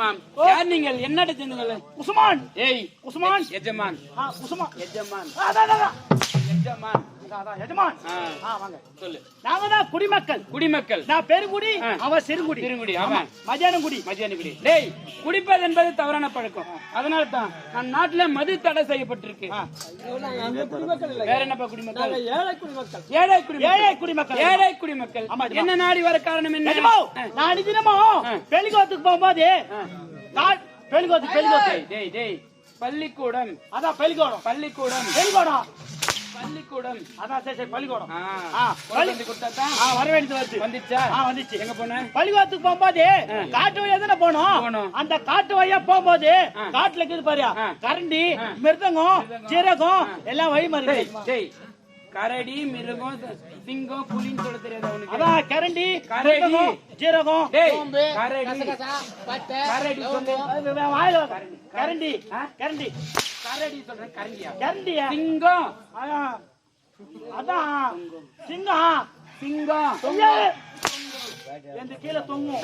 ஆமாம். யார் நீங்கள்? என்ன செஞ்சீங்க உஸ்மான் ஏய் உஸ்மான் எஜமான். உஸ்மான் எஜமான். எஜமான். அதான், அதான் எஜமான். ஆ, ஆ வாங்க. சொல்லு. நாங்க தான் குடிமக்கள். குடிமக்கள். நான் பெருங்குடி. அவன் சிறுங்குடி. சிறுங்குடி, ஆமா. அவன். மதியானம் குடி மதியான குடி டேய் குடிப்பது என்பது தவறான பழக்கம். அதனால தான் நம் நாட்டுல மது தடை செய்யப்பட்டிருக்கு. வேற என்னப்பா குடிமக்கள்? ஏழை குடிமக்கள். ஏழை குடிமக்கள். ஏழை குடிமக்கள். ஏழை குடிமக்கள். என்ன நாடி வர காரணம் என்ன? தினமும் ஆ. பெலிகோத்துக்கு போகும்போது பெலிகோத்து பெலிகோத்து டேய், டேய் பள்ளிக்கூடம். அதான் பெலிகோடம் பள்ளிக்கூடம். பெலிகோடம் பள்ளிக்கூடம் அதான் சரி சரி பள்ளிக்கூடம் ஆ, ஆ, கொண்டு வந்து கொடுத்தாதான் ஆ வர வேண்டியது வருது வந்துச்சா வந்துச்சு எங்க போன பள்ளிக்கூடத்துக்கு போகும்போது. காட்டு வழியா தானே போனோம். அந்த காட்டு வழியா போகும்போது. காட்டுல இருக்குது பாரு. கரண்டி. மிருதங்கம். சீரகம். எல்லாம் வழி மாதிரி கரடி மிருகம் சிங்கம் புலின்னு சொல்ல தெரியாது அவனுக்கு. அதான் கரண்டி கரடி. டேய் சோம்பு, கரடி. பட்டை, கரடி வாயில கரண்டி? கரண்டி. கரடி சொல்றேன் கரண்டியா? கரண்டியா? சிங்கம். அதான். சிங்கம். சிங்கம். தொங்கு. எந்த கீழே தொங்கும்.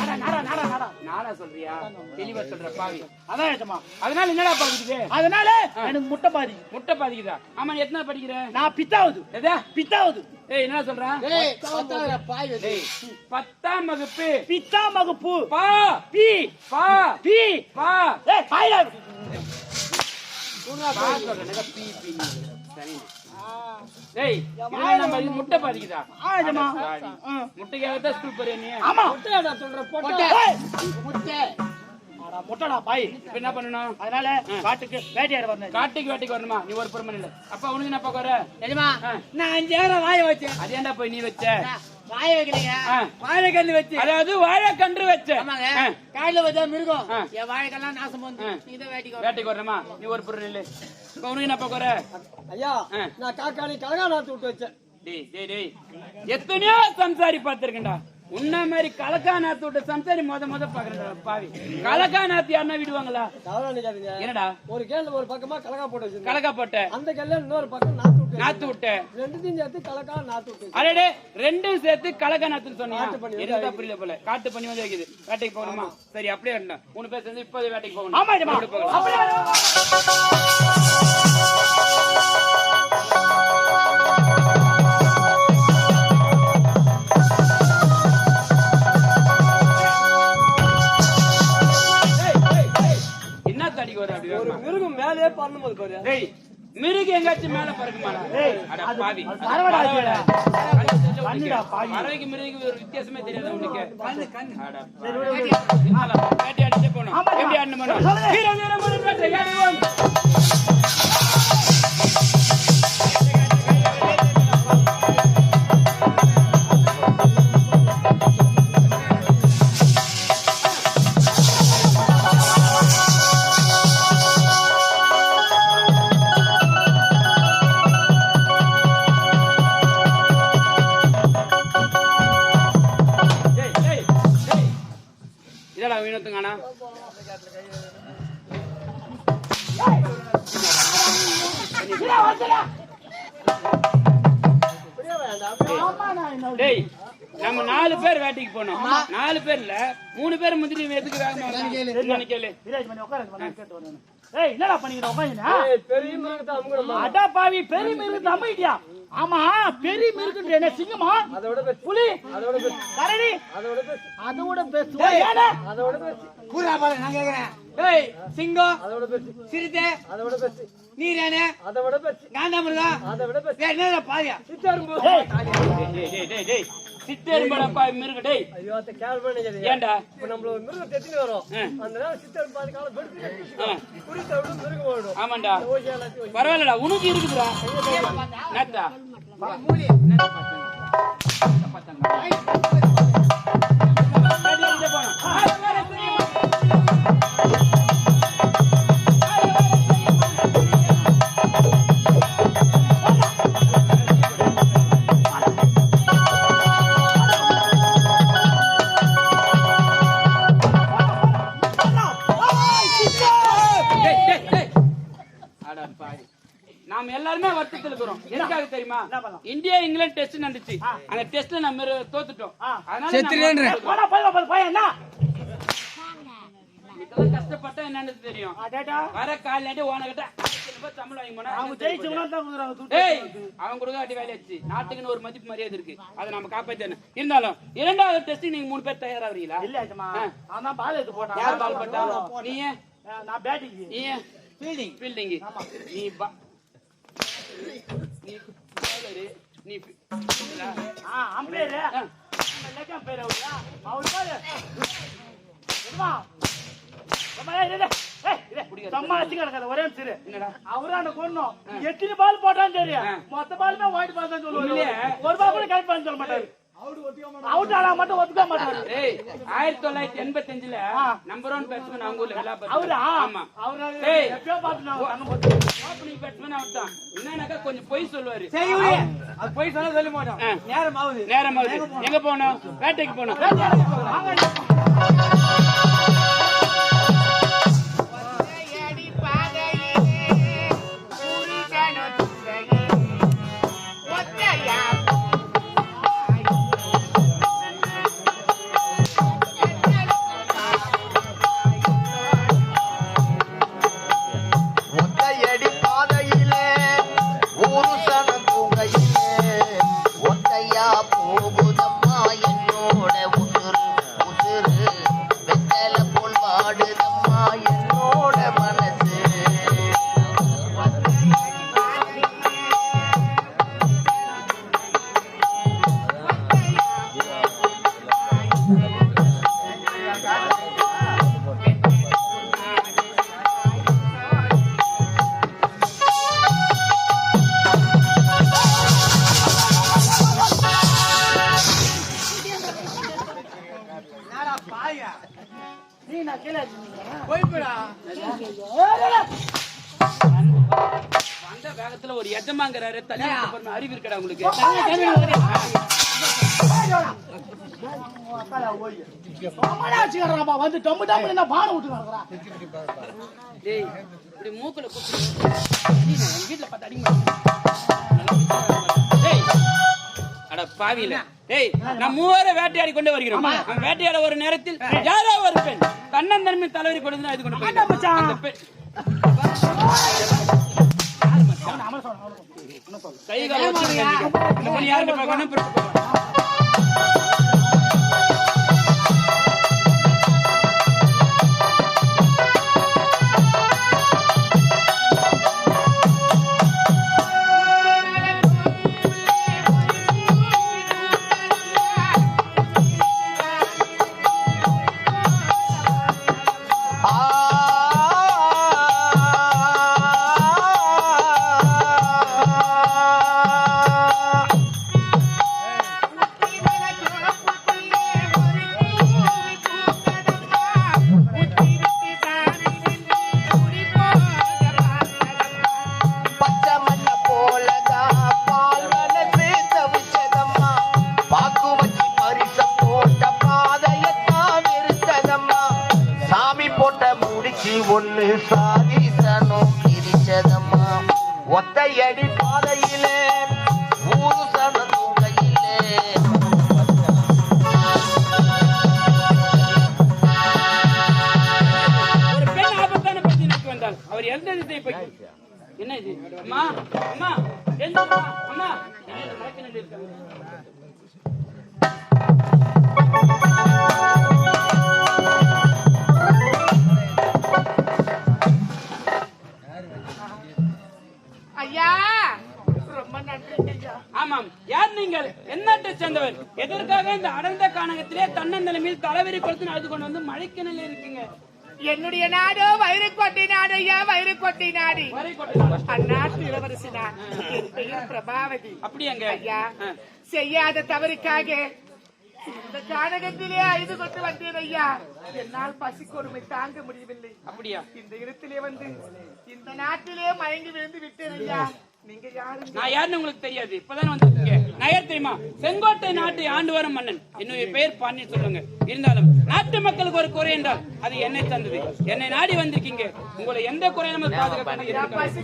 நாடா நாடா நாடா நாடா சொல்றியா? தெளிவா சொல்ற பாவி. அதான் ஏஜமா. அதனால என்னடா பாக்குது அதனால? எனக்கு முட்டை பாதி முட்டை பாதிக்குதா? ஆமா நீ எத்தனை படிக்கிற? நான் பித்தாவது. எதா? பித்தாவது. ஏய் என்ன. டேய் பத்தாம் வகுப்பு. பித்தா மகுப்பு. பா. பி. பா. பி. பா. ஏய் பாயில பா சொல்றேன். என்னடா பி பி முட்டை பாதிக்குதா. முட்டைக்காகத்தான் ஸ்கூல் போறியா நீ? ஆமா. சொல்ற. முட்டை. முட்டை. முட்டைடா பாய். என்ன பண்ணணும்? அதனால காட்டுக்கு வேட்டையாட காட்டுக்கு வேட்டைக்கு வரணுமா? நீ ஒரு பொறுமை இல்ல. அப்ப உனக்கு என்ன பார்க்க வர? நிஜமா? நான் அஞ்சாயிரம் வாய வச்சேன். அது ஏன்டா போய் நீ வச்ச? வாய வைக்கலைங்க ஆ. வாழைக்கண்ணு வச்சு அதாவது வாழைக்கன்று வச்ச ஆமாங்க ஆ. காலையில வச்சா மிருகம். என் வாழைக்கெல்லாம் நாசம் வந்து. நீங்க தான் வேட்டிக்கு வரணும். வேட்டைக்கு வரணுமா நீ ஒரு பொருள் இல்ல இப்ப உனக்கு என்ன பார்க்க வர ஐயா. நான் காக்காளி கலகா நாத்து விட்டு வச்சேன் டேய் டேய் டேய் எத்தனையோ சம்சாரி பார்த்திருக்கேன்டா உன்ன மாதிரி கலக்கா நாத்து விட்ட சம்சாரி முத முத பாக்குறேன்டா பாவி. கலக்கா நாத்து யாருன்னா விடுவாங்களா? என்னடா? ஒரு கேள்ல ஒரு பக்கமா கலகா போட்டு கலக்கா போட்ட. அந்த கல்ல இன்னொரு பக்கம் நாத்து விட்டு நாத்து விட்ட. ரெண்டுத்தையும் சேர்த்து கலக்கா நாத்து விட்டு அடடே ரெண்டும் சேர்த்து கலக்கா நாத்துன்னு என்னடா புரியல போல? காட்டு பண்ணி வந்து வைக்குது வேட்டைக்கு போகணுமா? சரி அப்படியே இருந்தா மூணு பேர் சேர்ந்து இப்போதே வேட்டைக்கு போகணும். ஆமா? அப்படியே டேய் மிருகு எங்காச்சும் மேல பறக்குமாடா ஏய், அட பாவி பறவைடா. கண்ணுடா, பாவி. பறவைக்கு மிருகுக்கு ஒரு வித்தியாசமே தெரியாது உனக்கு அட சரி, விடு, விடு. பின்னால வேட்டையாடிட்டே போகணும். ஆமா, எப்படி ஆடணும். வீர வீர வேட்டையாடுவோம். டேய் நம்ம நாலு பேர் வேட்டைக்கு போனோம் நாலு பேர்ல மூணு பேர் முந்திரி எதுக்கு வேகமா கேளு ஏய் என்னடா பண்ணிக்கிற பெரிய மிருகத்தை அடா பாவி பெரிய மிருகு தம்பிட்டியா ஆமா பெரிய மிருகுன்ற என்ன சிங்கமா? அதோட புலி? அதோட கரடி? அதோட அதோட பேசு. ஏன்னா அதோட பெருசு பூரா பாரு நான் கேக்குறேன். டேய் சிங்கம் அதோட சிறுத்தை. அதோட நீரானே. அதோட பெருசு காண்டாமிருகம் அதை விட பெருசு வேற என்ன பாரியா சித்தரும்பு டேய், டேய், டேய், டேய், டேய். சித்தெரும்படப்பா மிருகு டேய். ஐயோ அதை ஏன்டா? இப்ப நம்மள ஒரு மிருகம் வரும். ஆ. அந்த நேரம் சித்தர் பாதி காலம் வெடிச்சு ஆ. குறித்த விட மிருகம் ஓடும். ஆமாண்டா. பரவாயில்லடா உனக்கு இருக்குதுடா. நேத்தா மூலி டேய், நாம எல்லாருமே வருத்தத்துல இருக்கிறோம். எதுக்காக தெரியுமா? இந்தியா இங்கிலாந்து டெஸ்ட் நடந்துச்சு. அந்த டெஸ்ட்ல நம்ம தோத்துட்டோம். அதனால கஷ்டப்பட்டா என்னன்னு தெரியும். அடடா வர காலையில ஓனகிட்ட நாட்டுக்குன்னு ஒரு மதிப்பு மரியாதை இருக்கு. அதை நம்ம காப்பாத்தணும் இருந்தாலும் இரண்டாவது டெஸ்ட் நீங்க மூணு பேர் தயாராகிறீங்களா இல்ல பால் எடுத்து போட்டான். யார் பால் பட்டா நீ நான் பேட்டிங் நீ ஃபீல்டிங் ஃபீல்டிங் நீ பா நீ bowler, நீ. ஆ அம்பேர். லெக் அம்பேர் அவரா அவர் பாரு என்னமா ஒரே நிமிஷம் என்னடா அவரான கொன்னோம் எத்தனை பால் போட்டான்னு தெரியும். மொத்த பாலுமே ஒயிட் பால் தான் இல்லையே. ஒரு பால் கூட கரெக்ட் பண்ண சொல்ல மாட்டாரு அவுட் ஆனா மட்டும் ஒத்துக்க மாட்டாரு ஆயிரத்தி தொள்ளாயிரத்தி எண்பத்தி அஞ்சுல. நம்பர் ஒன் பேட்ஸ்மேன் அவங்க ஊர்ல விளையாட அவரா? ஆமா. ஓப்பனிங் பேட்ஸ்மேன் அவர் தான் என்னன்னாக்கா கொஞ்சம் பொய் சொல்லுவாரு. சரி விடு. அது போய் சொல்ல சொல்ல மாட்டோம். நேரம் ஆகுது. நேரம் ஆகுது. எங்க போனோம் வேட்டைக்கு போனோம் நீ நான் கீழே வச்சிருந்தீங்களா? போய்ப்படா வந்த வேகத்துல ஒரு எஜமாங்கிறாரு தள்ளி. அறிவு இருக்கடா உங்களுக்கு வந்து டம்மு டம்மு என்ன பானை விட்டு நடக்கறான் மூக்குல எங்க வீட்ல பார்த்து அடிக்க பாவில டேய் நான் மூவரை வேட்டையாடி கொண்டு வருகிறோம். வேட்டையாட ஒரு நேரத்தில் யாரோ ஒரு பெண் தன்னன் தன்மை தலைவரி கொண்டு இது கொண்டு போய் மச்சான். அந்த சாதிசனம் பிரிச்சதம்மா. ஒத்தையடி பாதையிலே ஊரு ஒரு பெண் ஆபத்தான வந்தால் அவர் எந்த திசை போய் என்ன இது? அம்மா அம்மா என்ன அம்மா என்ன இது ஆமாம். யார் நீங்கள்? எந்நாட்டை சேர்ந்தவர். எதற்காக இந்த அடர்ந்த கானகத்திலே தன்னந்தலைமையில் தலைவரி கொடுத்து அழுது கொண்டு வந்து மழைக்கு நிலை இருக்கீங்க? என்னுடைய நாடோ வைரக்கோட்டை நாடு ஐயா வைரக்கோட்டை நாடு. வரை கொட்டலாம். அந்நாட்டு இளவரசி நான் என் பெயர் பிரபாவதி. அப்படியாங்க ஐயா. செய்யாத தவறுக்காக இந்த கானகத்திலே அழுது கொண்டு வந்தேன் ஐயா. என்னால் பசி கொடுமை தாங்க முடியவில்லை. அப்படியா? இந்த இடத்திலே வந்து இந்த நாட்டிலே மயங்கி விழுந்து விட்டேன் ஐயா. நான் யாருன்னு உங்களுக்கு தெரியாது. இப்பதான் வந்திருக்கீங்க நான் யார் தெரியுமா? செங்கோட்டை நாட்டை ஆண்டு வரும் மன்னன். என்னுடைய பெயர் பாண்டி சொல்லுங்க. இருந்தாலும் நாட்டு மக்களுக்கு ஒரு குறை என்றால் அது என்னை தந்தது. என்னை நாடி வந்திருக்கீங்க. உங்களை எந்த குறை நம்ம பாதுகாக்க பசி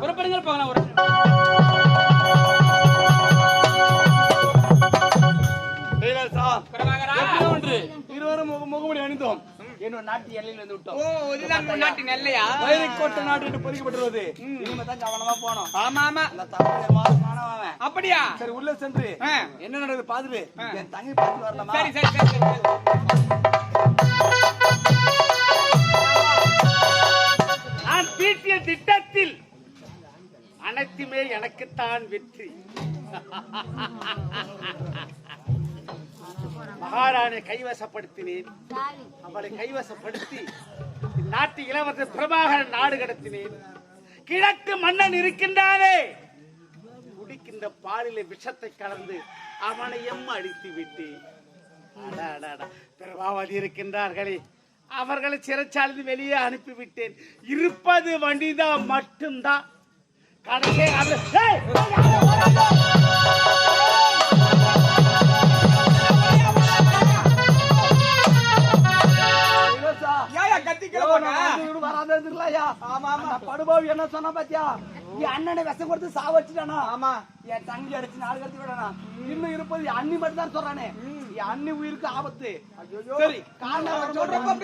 புறப்படுங்க போகலாம் ஒரு. இருவரும் முக- முகமுடி அணிந்தோம். என்னோட நாட்டு எல்லையில இருந்து விட்டோம். ஓ இதுதான் நாட்டு நெல்லையா வயிறுக்கோட்டை நாட்டு பொறிக்கப்பட்டுள்ளது. இனிமே தான் கவனமா போனோம் ஆமா ஆமா. அந்த தமிழ் மாணவன் அப்படியா? சரி உள்ள சென்று. என்ன நடக்குது பாத்துட்டு என் தங்கை பார்த்து வரலாமா? சரி சரி, சரி நான் தீட்டிய திட்டத்தில் அனைத்துமே எனக்குத்தான் வெற்றி. மகாராணை கைவசப்படுத்தினேன். அவளை கைவசப்படுத்தி நாட்டு இளவரசர் பிரபாகரன் நாடு கடத்தினேன். கிழக்கு மன்னன் இருக்கின்றானே. குடிக்கின்ற பாலிலே விஷத்தை கலந்து அவனை எம் அடித்து விட்டேன். அடா, பிரபாவதி இருக்கின்றார்களே. அவர்களை சிறைச்சாலையில் வெளியே அனுப்பிவிட்டேன். இருப்பது வண்டிதான் மட்டும்தான். கடைசியே படுபாவி என்ன சொன்னா பாத்தியா? என் அண்ணனை விஷம் கொடுத்து சாவடிச்சுட்டானா? ஆமா. என் தங்கி அடிச்சு நாலு கடத்தி விடானா இன்னும் இருப்பது என் அண்ணி மட்டும் தான் சொல்றானே. என் அண்ணி உயிருக்கு ஆபத்து. சரி காரணம் சொல்றப்ப